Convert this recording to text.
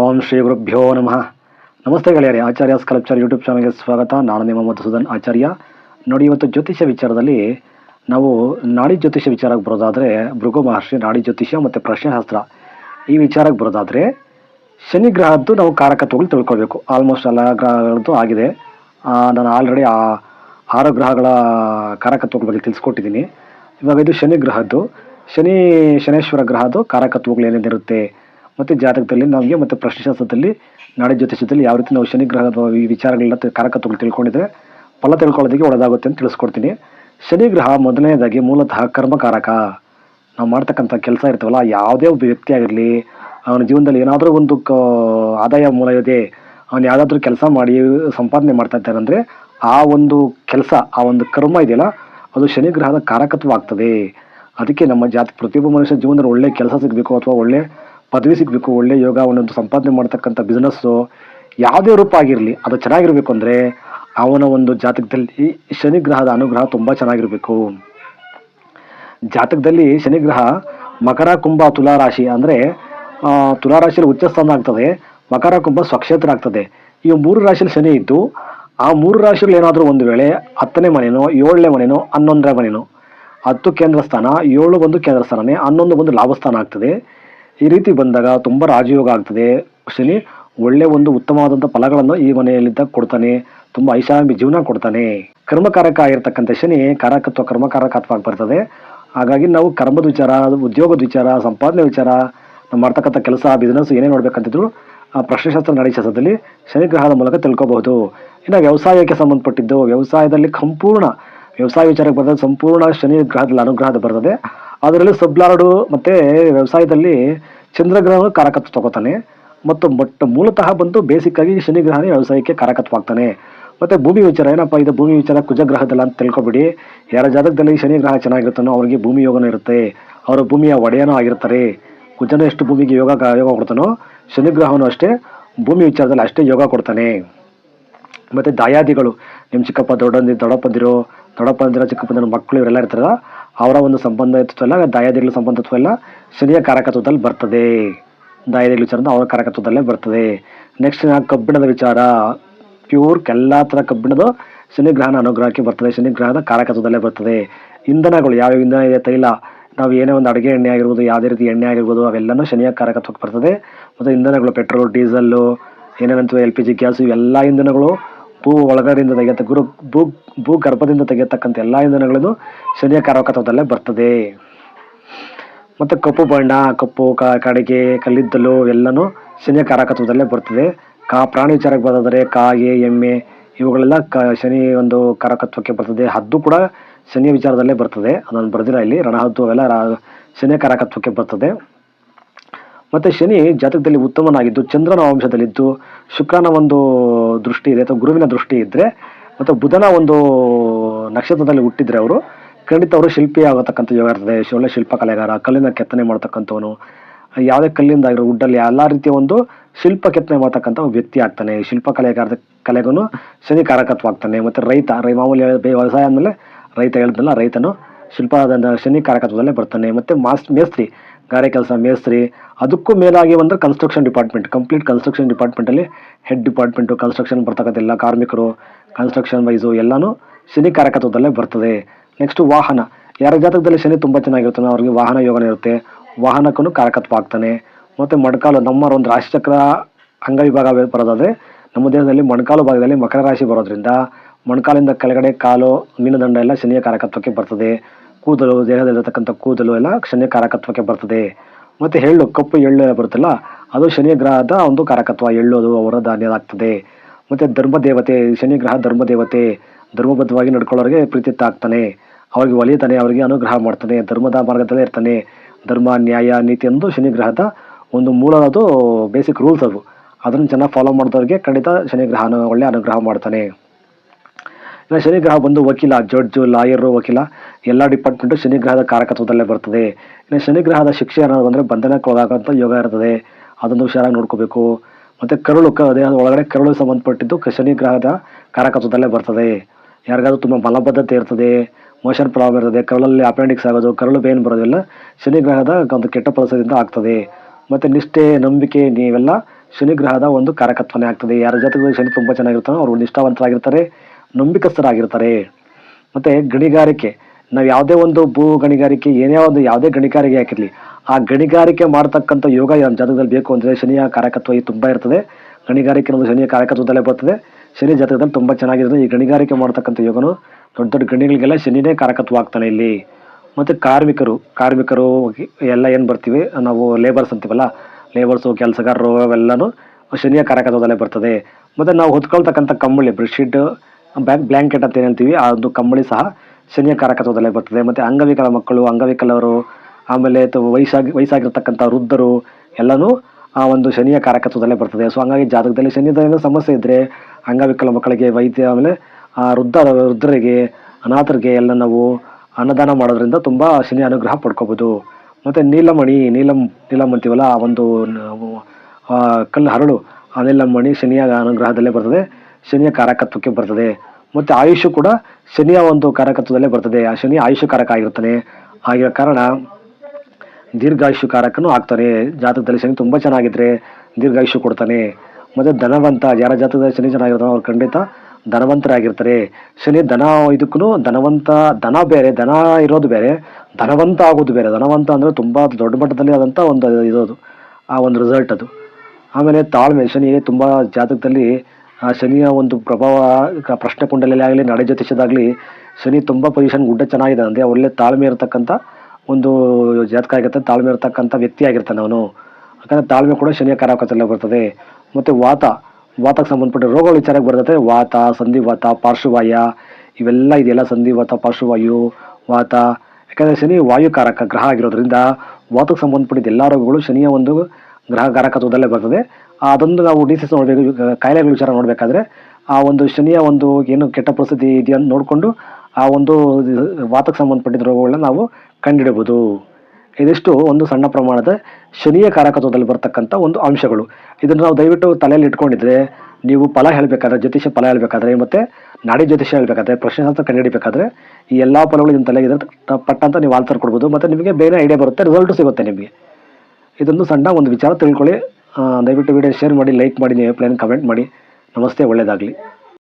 ಓಂ ಶ್ರೀ ಗುರುಭ್ಯೋ ನಮಃ. ನಮಸ್ತೆ ಗೆಳೆಯರೆ, ಆಚಾರ್ಯ ಸ್ಕಲ್ಪ್ಚರ್ ಯೂಟ್ಯೂಬ್ ಚಾನಲ್ಗೆ ಸ್ವಾಗತ. ನಾನು ನಿಮ್ಮ ಮಧುಸೂದನ್ ಆಚಾರ್ಯ. ನೋಡಿ, ಇವತ್ತು ಜ್ಯೋತಿಷ್ಯ ವಿಚಾರದಲ್ಲಿ ನಾವು ನಾಡಿ ಜ್ಯೋತಿಷ್ಯ ವಿಚಾರಕ್ಕೆ ಬರೋದಾದರೆ ಭೃಗು ಮಹರ್ಷಿ ನಾಡಿ ಜ್ಯೋತಿಷ್ಯ ಮತ್ತು ಪ್ರಶ್ನೆಶಾಸ್ತ್ರ ಈ ವಿಚಾರಕ್ಕೆ ಬರೋದಾದರೆ ಶನಿ ಗ್ರಹದ್ದು ನಾವು ಕಾರಕತ್ವಗಳು ತಿಳ್ಕೊಳ್ಬೇಕು. ಆಲ್ಮೋಸ್ಟ್ ಎಲ್ಲ ಗ್ರಹಗಳದ್ದು ಆಗಿದೆ. ನಾನು ಆಲ್ರೆಡಿ ಆ ಆರು ಗ್ರಹಗಳ ಕಾರಕತ್ವಗಳ ಬಗ್ಗೆ ತಿಳಿಸ್ಕೊಟ್ಟಿದ್ದೀನಿ. ಇವಾಗ ಇದು ಶನಿ ಗ್ರಹದ್ದು. ಶನಿ ಶನೇಶ್ವರ ಗ್ರಹದ್ದು ಕಾರಕತ್ವಗಳು ಏನೇನಿರುತ್ತೆ? ಮತ್ತು ಜಾತಕದಲ್ಲಿ ನಮಗೆ ಮತ್ತು ಪ್ರಶ್ನೆಶಾಸ್ತ್ರದಲ್ಲಿ, ನಾಡಿ ಜ್ಯೋತಿಷ್ಯದಲ್ಲಿ ಯಾವ ರೀತಿ ನಾವು ಶನಿ ಗ್ರಹದ ಈ ವಿಚಾರಗಳನ್ನ ಕಾರಕತ್ವಗಳು ತಿಳ್ಕೊಂಡಿದ್ರೆ ಫಲ ತಿಳ್ಕೊಳ್ಳೋದಕ್ಕೆ ಒಳ್ಳೆದಾಗುತ್ತೆ ಅಂತ ತಿಳಿಸ್ಕೊಡ್ತೀನಿ. ಶನಿ ಗ್ರಹ ಮೊದಲನೇದಾಗಿ ಮೂಲತಃ ಕರ್ಮಕಾರಕ. ನಾವು ಮಾಡ್ತಕ್ಕಂಥ ಕೆಲಸ ಇರ್ತವಲ್ಲ, ಯಾವುದೇ ಒಬ್ಬ ವ್ಯಕ್ತಿ ಆಗಿರಲಿ, ಅವನ ಜೀವನದಲ್ಲಿ ಏನಾದರೂ ಒಂದು ಕ, ಆದಾಯ ಮೂಲ ಇದೆ, ಅವನು ಯಾವುದಾದ್ರೂ ಕೆಲಸ ಮಾಡಿ ಸಂಪಾದನೆ ಮಾಡ್ತಾ ಇದ್ದಾನೆ ಅಂದರೆ, ಆ ಒಂದು ಕೆಲಸ, ಆ ಒಂದು ಕರ್ಮ ಇದೆಯಲ್ಲ, ಅದು ಶನಿ ಗ್ರಹದ ಕಾರಕತ್ವ ಆಗ್ತದೆ. ಅದಕ್ಕೆ ನಮ್ಮ ಜಾತಿ ಪ್ರತಿಯೊಬ್ಬ ಮನುಷ್ಯ ಜೀವನದಲ್ಲಿ ಒಳ್ಳೆ ಕೆಲಸ ಸಿಗಬೇಕು ಅಥವಾ ಒಳ್ಳೆ ಪದವಿ ಸಿಗಬೇಕು, ಒಳ್ಳೆ ಯೋಗ, ಒಂದೊಂದು ಸಂಪಾದನೆ ಮಾಡ್ತಕ್ಕಂಥ ಬಿಸ್ನೆಸ್ಸು ಯಾವುದೇ ರೂಪ ಆಗಿರಲಿ, ಅದು ಚೆನ್ನಾಗಿರಬೇಕು ಅಂದರೆ ಅವನ ಒಂದು ಜಾತಕದಲ್ಲಿ ಶನಿಗ್ರಹದ ಅನುಗ್ರಹ ತುಂಬ ಚೆನ್ನಾಗಿರಬೇಕು. ಜಾತಕದಲ್ಲಿ ಶನಿಗ್ರಹ ಮಕರ, ಕುಂಭ, ತುಲಾ ರಾಶಿ ಅಂದರೆ ತುಲಾರಾಶಿಯಲ್ಲಿ ಉಚ್ಚ ಸ್ಥಾನ ಆಗ್ತದೆ, ಮಕರ, ಕುಂಭ ಸ್ವಕ್ಷೇತ್ರ ಆಗ್ತದೆ. ಈ ಮೂರು ರಾಶಿಯಲ್ಲಿ ಶನಿ ಇದ್ದು, ಆ ಮೂರು ರಾಶಿಗಳು ಏನಾದರೂ ಒಂದು ವೇಳೆ ಹತ್ತನೇ ಮನೆಯೋ ಏಳನೇ ಮನೆಯೋ ಹನ್ನೊಂದನೇ ಮನೆನೋ, ಹತ್ತು ಕೇಂದ್ರ ಸ್ಥಾನ, ಏಳು ಒಂದು ಕೇಂದ್ರ ಸ್ಥಾನನೇ, ಹನ್ನೊಂದು ಒಂದು ಲಾಭಸ್ಥಾನ ಆಗ್ತದೆ. ಈ ರೀತಿ ಬಂದಾಗ ತುಂಬ ರಾಜಯೋಗ ಆಗ್ತದೆ. ಶನಿ ಒಳ್ಳೆ ಒಂದು ಉತ್ತಮವಾದಂಥ ಫಲಗಳನ್ನು ಈ ಮನೆಯಲ್ಲಿದ್ದ ಕೊಡ್ತಾನೆ. ತುಂಬ ಐಷಾರಾಮಿ ಜೀವನ ಕೊಡ್ತಾನೆ. ಕರ್ಮಕಾರಕ ಆಗಿರ್ತಕ್ಕಂಥ ಶನಿ ಕಾರಕತ್ವ ಕರ್ಮಕಾರಕತ್ವ ಬರ್ತದೆ. ಹಾಗಾಗಿ ನಾವು ಕರ್ಮದ ವಿಚಾರ, ಉದ್ಯೋಗದ ವಿಚಾರ, ಸಂಪಾದನೆ ವಿಚಾರ, ನಾವು ಮಾಡ್ತಕ್ಕಂಥ ಕೆಲಸ ಬಿಸ್ನೆಸ್ ಏನೇ ನೋಡ್ಬೇಕಂತಿದ್ರು ಆ ಪ್ರಶ್ನೆಶಾಸ್ತ್ರ ನಾಡಿಶಾಸ್ತ್ರದಲ್ಲಿ ಶನಿ ಗ್ರಹದ ಮೂಲಕ ತಿಳ್ಕೋಬಹುದು. ಇನ್ನು ವ್ಯವಸಾಯಕ್ಕೆ ಸಂಬಂಧಪಟ್ಟಿದ್ದು ವ್ಯವಸಾಯದಲ್ಲಿ ಸಂಪೂರ್ಣ ವ್ಯವಸಾಯ ವಿಚಾರಕ್ಕೆ ಬರ್ತದೆ. ಸಂಪೂರ್ಣ ಶನಿ ಗ್ರಹದಲ್ಲಿ ಅನುಗ್ರಹದ ಬರ್ತದೆ. ಅದರಲ್ಲಿ ಸಬ್ಲಾರ್ಡು ಮತ್ತು ವ್ಯವಸಾಯದಲ್ಲಿ ಚಂದ್ರಗ್ರಹ ಕಾರಕತ್ವ ತಗೋತಾನೆ. ಮತ್ತು ಬಟ್ ಮೂಲತಃ ಬಂದು ಬೇಸಿಕ್ ಆಗಿ ಶನಿಗ್ರಹನೇ ವ್ಯವಸಾಯಕ್ಕೆ ಕಾರಕತ್ವ ಆಗ್ತಾನೆ ಮತ್ತು ಭೂಮಿ ವಿಚಾರ, ಏನಪ್ಪ ಇದು ಭೂಮಿ ವಿಚಾರ ಕುಜಗ್ರಹದಲ್ಲ ಅಂತ ತಿಳ್ಕೊಬಿಡಿ. ಯಾರ ಜಾತಕದಲ್ಲಿ ಶನಿಗ್ರಹ ಚೆನ್ನಾಗಿರ್ತಾನೋ ಅವರಿಗೆ ಭೂಮಿ ಯೋಗನೂ ಇರುತ್ತೆ. ಅವರ ಭೂಮಿಯ ಒಡೆಯನೂ ಆಗಿರ್ತಾರೆ. ಕುಜನ ಎಷ್ಟು ಭೂಮಿಗೆ ಯೋಗ ಯೋಗ ಕೊಡ್ತಾನೋ ಶನಿಗ್ರಹನೂ ಅಷ್ಟೇ, ಭೂಮಿ ವಿಚಾರದಲ್ಲಿ ಅಷ್ಟೇ ಯೋಗ ಕೊಡ್ತಾನೆ. ಮತ್ತು ದಾಯಾದಿಗಳು ನಿಮ್ಮ ಚಿಕ್ಕಪ್ಪ ದೊಡ್ಡಂದಿ, ದೊಡ್ಡಪ್ಪಂದಿರೋ ದೊಡ್ಡಪ್ಪಂದಿರೋ, ಚಿಕ್ಕಪ್ಪಂದಿರೋ ಮಕ್ಕಳು ಇವರೆಲ್ಲ ಇರ್ತಾರಲ್ಲ ಅವರ ಒಂದು ಸಂಬಂಧತ್ವ ಎಲ್ಲ ದಾಯಾದಿಗಳ ಸಂಬಂಧತ್ವ ಎಲ್ಲ ಶನಿಯ ಕಾರಕತ್ವದಲ್ಲಿ ಬರ್ತದೆ. ದಾಯಾದಿಗಳ ವಿಚಾರ ಅವರ ಕಾರಕತ್ವದಲ್ಲೇ ಬರ್ತದೆ. ನೆಕ್ಸ್ಟ್ ಕಬ್ಬಿಣದ ವಿಚಾರ. ಪ್ಯೂರ್ ಎಲ್ಲ ಥರ ಕಬ್ಬಿಣದ ಶನಿಗ್ರಹನ ಅನುಗ್ರಹಕ್ಕೆ ಬರ್ತದೆ. ಶನಿಗ್ರಹದ ಕಾರಕತ್ವದಲ್ಲೇ ಬರ್ತದೆ. ಇಂಧನಗಳು ಯಾವ್ಯಾವ ಇಂಧನ ಇದೆ ತೈಲ? ನಾವು ಏನೇ ಒಂದು ಅಡುಗೆ ಎಣ್ಣೆ ಆಗಿರ್ಬೋದು, ಯಾವುದೇ ರೀತಿ ಎಣ್ಣೆ ಆಗಿರ್ಬೋದು, ಅವೆಲ್ಲನೂ ಶನಿಯ ಕಾರಕತ್ವಕ್ಕೆ ಬರ್ತದೆ. ಮತ್ತು ಇಂಧನಗಳು, ಪೆಟ್ರೋಲ್, ಡೀಸಲ್ಲು ಏನೇನಂತೀವಿ ಎಲ್ ಪಿ ಜಿ ಗ್ಯಾಸು, ಇವೆಲ್ಲ ಇಂಧನಗಳು ಭೂ ಒಳಗಡೆಯಿಂದ ತೆಗೆಯತ ಗುರು, ಭೂ ಭೂ ಗರ್ಭದಿಂದ ತೆಗೆಯತಕ್ಕಂಥ ಎಲ್ಲ ಇಂಧನಗಳನ್ನು ಶನಿಯ ಕಾರಕತ್ವದಲ್ಲೇ ಬರ್ತದೆ. ಮತ್ತು ಕಪ್ಪು ಬಣ್ಣ, ಕಪ್ಪು ಕ, ಕಡಿಗೆ ಕಲ್ಲಿದ್ದಲು ಎಲ್ಲನೂ ಶನಿಯ ಕಾರಕತ್ವದಲ್ಲೇ ಬರ್ತದೆ. ಕಾ, ಪ್ರಾಣಿ ವಿಚಾರಕ್ಕೆ ಬರೋದಾದರೆ ಕಾಗೆ ಎಮ್ಮೆ ಇವುಗಳೆಲ್ಲ ಕ, ಶನಿ ಒಂದು ಕಾರಕತ್ವಕ್ಕೆ ಬರ್ತದೆ. ಹದ್ದು ಕೂಡ ಶನಿಯ ವಿಚಾರದಲ್ಲೇ ಬರ್ತದೆ. ಅದನ್ನು ಬರೆದಿಲ್ಲ ಇಲ್ಲಿ. ರಣಹದ್ದು ಅವೆಲ್ಲ ಶನಿಯ ಕಾರಕತ್ವಕ್ಕೆ ಬರ್ತದೆ. ಮತ್ತು ಶನಿ ಜಾತಕದಲ್ಲಿ ಉತ್ತಮನಾಗಿದ್ದು, ಚಂದ್ರನ ವಂಶದಲ್ಲಿದ್ದು, ಶುಕ್ರನ ಒಂದು ದೃಷ್ಟಿ ಇದೆ ಅಥವಾ ಗುರುವಿನ ದೃಷ್ಟಿ ಇದ್ದರೆ ಮತ್ತು ಬುಧನ ಒಂದು ನಕ್ಷತ್ರದಲ್ಲಿ ಹುಟ್ಟಿದ್ರೆ ಅವರು, ಖಂಡಿತ ಅವರು ಶಿಲ್ಪಿ ಆಗತಕ್ಕಂಥ ಯೋಗ ಇರ್ತದೆ ಒಳ್ಳೆ ಶಿಲ್ಪಕಲೆಗಾರ ಕಲ್ಲಿನ ಕೆತ್ತನೆ ಮಾಡ್ತಕ್ಕಂಥವನು, ಯಾವುದೇ ಕಲ್ಲಿಂದ ಆಗಿರೋ ವುಡ್ಡಲ್ಲಿ ಎಲ್ಲ ರೀತಿಯ ಒಂದು ಶಿಲ್ಪ ಕೆತ್ತನೆ ಮಾಡ್ತಕ್ಕಂಥ ವ್ಯಕ್ತಿ ಆಗ್ತಾನೆ. ಶಿಲ್ಪಕಲೆಗಾರದ ಕಲೆಗೂ ಶನಿ ಕಾರಕತ್ವ ಆಗ್ತಾನೆ ಮತ್ತು ರೈತ, ರೈ ಮಾಮೂಲಿ ವ್ಯವಸಾಯ ಅಂದಮೇಲೆ ರೈತ ಹೇಳಿದ್ನಲ್ಲ ರೈತನು ಶಿಲ್ಪದ ಶನಿ ಕಾರಕತ್ವದಲ್ಲೇ ಬರ್ತಾನೆ. ಮತ್ತು ಮಾಸ್, ಮೇಸ್ತ್ರಿ ಗಾರೆ ಕೆಲಸ ಮೇಸ್ತ್ರಿ, ಅದಕ್ಕೂ ಮೇಲಾಗಿ ಒಂದು ಕನ್ಸ್ಟ್ರಕ್ಷನ್ ಡಿಪಾರ್ಟ್ಮೆಂಟ್ ಕಂಪ್ಲೀಟ್ ಕನ್ಸ್ಟ್ರಕ್ಷನ್ ಡಿಪಾರ್ಟ್ಮೆಂಟಲ್ಲಿ ಹೆಡ್ ಡಿಪಾರ್ಟ್ಮೆಂಟು ಕನ್ಸ್ಟ್ರಕ್ಷನ್ ಬರ್ತಕ್ಕಂಥ ಎಲ್ಲ ಕಾರ್ಮಿಕರು ಕನ್ಸ್ಟ್ರಕ್ಷನ್ ವೈಸು ಎಲ್ಲನೂ ಶನಿ ಕಾರಕತ್ವದಲ್ಲೇ ಬರ್ತದೆ. ನೆಕ್ಸ್ಟು ವಾಹನ, ಯಾರ ಜಾತಕದಲ್ಲಿ ಶನಿ ತುಂಬ ಚೆನ್ನಾಗಿರ್ತಾನೆ ಅವ್ರಿಗೆ ವಾಹನ ಯೋಗನ ಇರುತ್ತೆ. ವಾಹನಕ್ಕೂ ಕಾರಕತ್ವ ಆಗ್ತಾನೆ. ಮತ್ತು ಮೊಣಕಾಲು ನಮ್ಮ ಒಂದು ರಾಶಿಚಕ್ರ ಅಂಗವಿಭಾಗ ಬರೋದಾದರೆ ನಮ್ಮ ದೇಹದಲ್ಲಿ ಮೊಣಕಾಲು ಭಾಗದಲ್ಲಿ ಮಕರ ರಾಶಿ ಬರೋದ್ರಿಂದ ಮೊಣಕಾಲಿಂದ ಕೆಳಗಡೆ ಕಾಲು ಮೀನದಂಡ ಎಲ್ಲ ಶನಿಯ ಕಾರಕತ್ವಕ್ಕೆ ಬರ್ತದೆ. ಕೂದಲು, ದೇಹದಲ್ಲಿರತಕ್ಕಂಥ ಕೂದಲು ಎಲ್ಲ ಶನಿ ಕಾರಕತ್ವಕ್ಕೆ ಬರ್ತದೆ. ಮತ್ತು ಎಳ್ಳು, ಕಪ್ಪು ಎಳ್ಳು ಬರುತ್ತಲ್ಲ, ಅದು ಶನಿ ಗ್ರಹದ ಒಂದು ಕಾರಕತ್ವ. ಎಳ್ಳೋದು ಅವರ ಧಾನ್ಯದಾಗ್ತದೆ. ಮತ್ತು ಧರ್ಮದೇವತೆ ಶನಿ ಗ್ರಹ ಧರ್ಮದೇವತೆ ಧರ್ಮಬದ್ಧವಾಗಿ ನಡ್ಕೊಳ್ಳೋರಿಗೆ ಪ್ರೀತಿ ಆಗ್ತಾನೆ ಅವ್ರಿಗೆ ಒಲಿತಾನೆ, ಅವರಿಗೆ ಅನುಗ್ರಹ ಮಾಡ್ತಾನೆ, ಧರ್ಮದ ಮಾರ್ಗದಲ್ಲೇ ಇರ್ತಾನೆ. ಧರ್ಮ, ನ್ಯಾಯ, ನೀತಿ ಅನ್ನೋದು ಶನಿ ಗ್ರಹದ ಒಂದು ಅದು ಬೇಸಿಕ್ ರೂಲ್ಸ್ ಅದು. ಅದನ್ನು ಚೆನ್ನಾಗಿ ಫಾಲೋ ಮಾಡಿದವ್ರಿಗೆ ಖಂಡಿತ ಶನಿ ಗ್ರಹ ಒಳ್ಳೆ ಅನುಗ್ರಹ ಮಾಡ್ತಾನೆ. ಶನಿಗ್ರಹ ಬಂದು ವಕೀಲ ಜಡ್ಜು ಲಾಯರು ವಕೀಲ, ಎಲ್ಲ ಡಿಪಾರ್ಟ್ಮೆಂಟು ಶನಿಗ್ರಹದ ಕಾರಕತ್ವದಲ್ಲೇ ಬರ್ತದೆ. ಇನ್ನು ಶನಿಗ್ರಹದ ಶಿಕ್ಷೆ ಅನ್ನೋದು ಬಂದರೆ ಬಂಧನಕ್ಕೆ ಒಳಗಾಗುವಂಥ ಯೋಗ ಇರ್ತದೆ. ಅದೊಂದು ಹುಷಾರಾಗಿ ನೋಡ್ಕೋಬೇಕು. ಮತ್ತು ಕರುಳು ಕ ದೇಹದ ಒಳಗಡೆ ಕರುಳು ಸಂಬಂಧಪಟ್ಟಿದ್ದು ಶನಿಗ್ರಹದ ಕಾರಕತ್ವದಲ್ಲೇ ಬರ್ತದೆ. ಯಾರಿಗಾದ್ರೂ ತುಂಬ ಮಲಬದ್ಧತೆ ಇರ್ತದೆ, ಮೋಷನ್ ಪ್ರಾಬ್ಲಮ್ ಇರ್ತದೆ, ಕರುಳಲ್ಲಿ ಅಪೆಂಡಿಕ್ಸ್ ಆಗೋದು, ಕರುಳು ಬೇನ್ ಬರೋದೆಲ್ಲ ಶನಿಗ್ರಹದ ಒಂದು ಕೆಟ್ಟ ಪರಿಸರದಿಂದ ಆಗ್ತದೆ. ಮತ್ತು ನಿಷ್ಠೆ, ನಂಬಿಕೆ ನೀವೆಲ್ಲ ಶನಿಗ್ರಹದ ಒಂದು ಕಾರಕತ್ವನೇ ಆಗ್ತದೆ. ಯಾರ ಜೊತೆಗೆ ಶನಿ ತುಂಬ ಚೆನ್ನಾಗಿರ್ತಾನೋ ಅವರು ನಿಷ್ಠಾವಂತರಾಗಿರ್ತಾರೆ. ನಂಬಿಕಸ್ಥರಾಗಿರ್ತಾರೆ. ಮತ್ತು ಗಣಿಗಾರಿಕೆ, ನಾವು ಯಾವುದೇ ಒಂದು ಭೂ ಗಣಿಗಾರಿಕೆ, ಏನೇ ಒಂದು ಯಾವುದೇ ಗಣಿಗಾರಿಕೆ ಹಾಕಿರಲಿ ಆ ಗಣಿಗಾರಿಕೆ ಮಾಡ್ತಕ್ಕಂಥ ಯೋಗ ನಮ್ಮ ಜಾತಕದಲ್ಲಿ ಬೇಕು ಅಂದರೆ ಶನಿಯ ಕಾರಕತ್ವ ಇದು ತುಂಬ ಇರ್ತದೆ. ಗಣಿಗಾರಿಕೆ ಅನ್ನೋದು ಶನಿಯ ಕಾರಕತ್ವದಲ್ಲೇ ಬರ್ತದೆ. ಶನಿ ಜಾತಕದಲ್ಲಿ ತುಂಬ ಚೆನ್ನಾಗಿರ್ತದೆ ಈ ಗಣಿಗಾರಿಕೆ ಮಾಡ್ತಕ್ಕಂಥ ಯೋಗನು ದೊಡ್ಡ ದೊಡ್ಡ ಗಣಿಗಳಿಗೆಲ್ಲ ಶನಿನೇ ಕಾರಕತ್ವ ಆಗ್ತಾನೆ ಇಲ್ಲಿ. ಮತ್ತು ಕಾರ್ಮಿಕರು ಕಾರ್ಮಿಕರು ಎಲ್ಲ ಏನು ಬರ್ತೀವಿ? ನಾವು ಲೇಬರ್ಸ್ ಅಂತೀವಲ್ಲ ಲೇಬರ್ಸು ಕೆಲಸಗಾರರು ಅವೆಲ್ಲನೂ ಶನಿಯ ಕಾರಕತ್ವದಲ್ಲೇ ಬರ್ತದೆ. ಮತ್ತು ನಾವು ಹೊತ್ಕೊಳ್ತಕ್ಕಂಥ ಕಂಬಳಿ ಬೆಡ್ಶೀಟ್ ಬ್ಯಾಕ್ ಬ್ಲ್ಯಾಂಕೆಟ್ ಅಂತ ಏನು ಹೇಳ್ತೀವಿ, ಆ ಒಂದು ಕಂಬಳಿ ಸಹ ಶನಿಯ ಕಾರಕತ್ವದಲ್ಲೇ ಬರ್ತದೆ. ಮತ್ತು ಅಂಗವಿಕಲ ಮಕ್ಕಳು, ಅಂಗವಿಕಲರು, ಆಮೇಲೆ ವಯಸ್ಸಾಗಿ, ವಯಸ್ಸಾಗಿರ್ತಕ್ಕಂಥ ವೃದ್ಧರು ಎಲ್ಲನೂ ಆ ಒಂದು ಶನಿಯ ಕಾರಕತ್ವದಲ್ಲೇ ಬರ್ತದೆ. ಸೊ ಹಂಗಾಗಿ ಜಾತಕದಲ್ಲಿ ಏನೋ ಸಮಸ್ಯೆ ಇದ್ದರೆ ಅಂಗವಿಕಲ ಮಕ್ಕಳಿಗೆ ವೈದ್ಯ, ಆಮೇಲೆ ಆ ವೃದ್ಧ, ವೃದ್ಧರಿಗೆ, ಅನಾಥರಿಗೆ ಎಲ್ಲ ನಾವು ಅನ್ನದಾನ ಮಾಡೋದ್ರಿಂದ ತುಂಬ ಶನಿ ಅನುಗ್ರಹ ಪಡ್ಕೋಬೋದು. ಮತ್ತು ನೀಲಮಣಿ, ನೀಲಂ ನೀಲಂ ಅಂತೀವಲ್ಲ, ಆ ಒಂದು ಕಲ್ಲು ಹರಳು, ಆ ನೀಲಮಣಿ ಶನಿಯ ಅನುಗ್ರಹದಲ್ಲೇ ಬರ್ತದೆ. ಶನಿಯ ಕಾರಕತ್ವಕ್ಕೆ ಬರ್ತದೆ. ಮತ್ತು ಆಯುಷು ಕೂಡ ಶನಿಯ ಒಂದು ಕಾರಕತ್ವದಲ್ಲೇ ಬರ್ತದೆ. ಆ ಶನಿ ಆಯುಷು ಕಾರಕ ಆಗಿರ್ತಾನೆ. ಆಗಿರೋ ಕಾರಣ ದೀರ್ಘಾಯುಷು ಕಾರಕನೂ ಆಗ್ತಾನೆ. ಜಾತಕದಲ್ಲಿ ಶನಿ ತುಂಬ ಚೆನ್ನಾಗಿದ್ರೆ ದೀರ್ಘಾಯುಷು ಕೊಡ್ತಾನೆ. ಮತ್ತು ಧನವಂತ, ಯಾರ ಜಾತಕದಲ್ಲಿ ಶನಿ ಚೆನ್ನಾಗಿರ್ತಾನೋ ಅವ್ರು ಖಂಡಿತ ಧನವಂತರಾಗಿರ್ತಾರೆ. ಶನಿ ಧನ ಇದಕ್ಕೂ ಧನವಂತ, ಧನ ಬೇರೆ, ಧನ ಇರೋದು ಬೇರೆ. ಧನವಂತ ಆಗೋದು ಬೇರೆ. ಧನವಂತ ಅಂದರೆ ತುಂಬ ದೊಡ್ಡ ಮಟ್ಟದಲ್ಲಿ ಆದಂಥ ಒಂದು ಇರೋದು ಆ ಒಂದು ರಿಸಲ್ಟ್ ಅದು. ಆಮೇಲೆ ತಾಳ್ಮೆ ಶನಿ ತುಂಬ ಜಾತಕದಲ್ಲಿ ಆ ಶನಿಯ ಒಂದು ಪ್ರಭಾವ ಪ್ರಶ್ನೆ ಕುಂಡಲಲ್ಲೇ ಆಗಲಿ, ನಡೆ ಜ್ಯೋತಿಷದಾಗಲಿ ಶನಿ ತುಂಬ ಪೊಸಿಷನ್ ಗುಡ್ಡ ಚೆನ್ನಾಗಿದೆ. ಅಂದರೆ ಒಳ್ಳೆ ತಾಳ್ಮೆ ಇರತಕ್ಕಂಥ ಒಂದು ಜಾತಕ ಆಗಿರ್ತದೆ ತಾಳ್ಮೆ ಇರತಕ್ಕಂಥ ವ್ಯಕ್ತಿ ಆಗಿರ್ತಾನೆ ಅವನು. ಯಾಕಂದರೆ ತಾಳ್ಮೆ ಕೂಡ ಶನಿಯ ಕಾರಕತ್ವದಲ್ಲೇ ಬರ್ತದೆ. ಮತ್ತು ವಾತ, ವಾತಕ್ಕೆ ಸಂಬಂಧಪಟ್ಟ ರೋಗಗಳ ವಿಚಾರಕ್ಕೆ ಬರ್ತದೆ. ವಾತ, ಸಂಧಿವಾತ, ಪಾರ್ಶ್ವವಾಯ, ಇವೆಲ್ಲ ಇದೆಯಲ್ಲ, ಸಂಧಿವಾತ, ಪಾರ್ಶ್ವವಾಯು, ವಾತ. ಯಾಕಂದರೆ ಶನಿ ವಾಯುಕಾರಕ ಗ್ರಹ ಆಗಿರೋದ್ರಿಂದ ವಾತಕ್ಕೆ ಸಂಬಂಧಪಟ್ಟಿದ್ದ ಎಲ್ಲ ರೋಗಗಳು ಶನಿಯ ಒಂದು ಗ್ರಹ ಕಾರಕತ್ವದಲ್ಲೇ ಬರ್ತದೆ. ಅದೊಂದು ನಾವು ಡಿಸೀಸ್ ನೋಡಬೇಕು ಕಾಯಿಲೆಗಳ ವಿಚಾರ ನೋಡಬೇಕಾದ್ರೆ ಆ ಒಂದು ಶನಿಯ ಒಂದು ಏನು ಕೆಟ್ಟ ಪರಿಸ್ಥಿತಿ ಇದೆಯಾ ಅಂತ ನೋಡಿಕೊಂಡು ಆ ಒಂದು ವಾತಕ್ಕೆ ಸಂಬಂಧಪಟ್ಟಿದ್ದ ರೋಗಗಳನ್ನ ನಾವು ಕಂಡುಹಿಡಬಹುದು ಇದಿಷ್ಟು ಒಂದು ಸಣ್ಣ ಪ್ರಮಾಣದ ಶನಿಯ ಕಾರಕತ್ವದಲ್ಲಿ ಬರ್ತಕ್ಕಂಥ ಒಂದು ಅಂಶಗಳು. ಇದನ್ನು ನಾವು ದಯವಿಟ್ಟು ತಲೆಯಲ್ಲಿ ಇಟ್ಕೊಂಡಿದ್ರೆ ನೀವು ಫಲ ಹೇಳಬೇಕಾದ್ರೆ, ಜ್ಯೋತಿಷ್ಯ ಫಲ ಹೇಳಬೇಕಾದ್ರೆ, ಮತ್ತು ನಾಡಿ ಜ್ಯೋತಿಷ್ಯ ಹೇಳಬೇಕಾದ್ರೆ ಪ್ರಶ್ನೆಶಾಸ್ತ್ರ ಕಂಡುಹಿಡಿಬೇಕಾದ್ರೆ ಈ ಎಲ್ಲ ಫಲಗಳು ನಿಮ್ಮ ತಲೆಗೆ ಪಟ್ಟಂತ ನೀವು ಆಲ್ತರ್ ಕೊಡ್ಬೋದು, ಮತ್ತು ನಿಮಗೆ ಬೇರೆ ಐಡಿಯಾ ಬರುತ್ತೆ ರಿಸಲ್ಟು ಸಿಗುತ್ತೆ ನಿಮಗೆ. ಇದೊಂದು ಸಣ್ಣ ಒಂದು ವಿಚಾರ ತಿಳ್ಕೊಳ್ಳಿ. ದಯವಿಟ್ಟು ವಿಡಿಯೋ ಶೇರ್ ಮಾಡಿ ಲೈಕ್ ಮಾಡಿ ನೀವು ಪ್ಲೇನ್ ಕಮೆಂಟ್ ಮಾಡಿ. ನಮಸ್ತೆ ಒಳ್ಳೆಯದಾಗಲಿ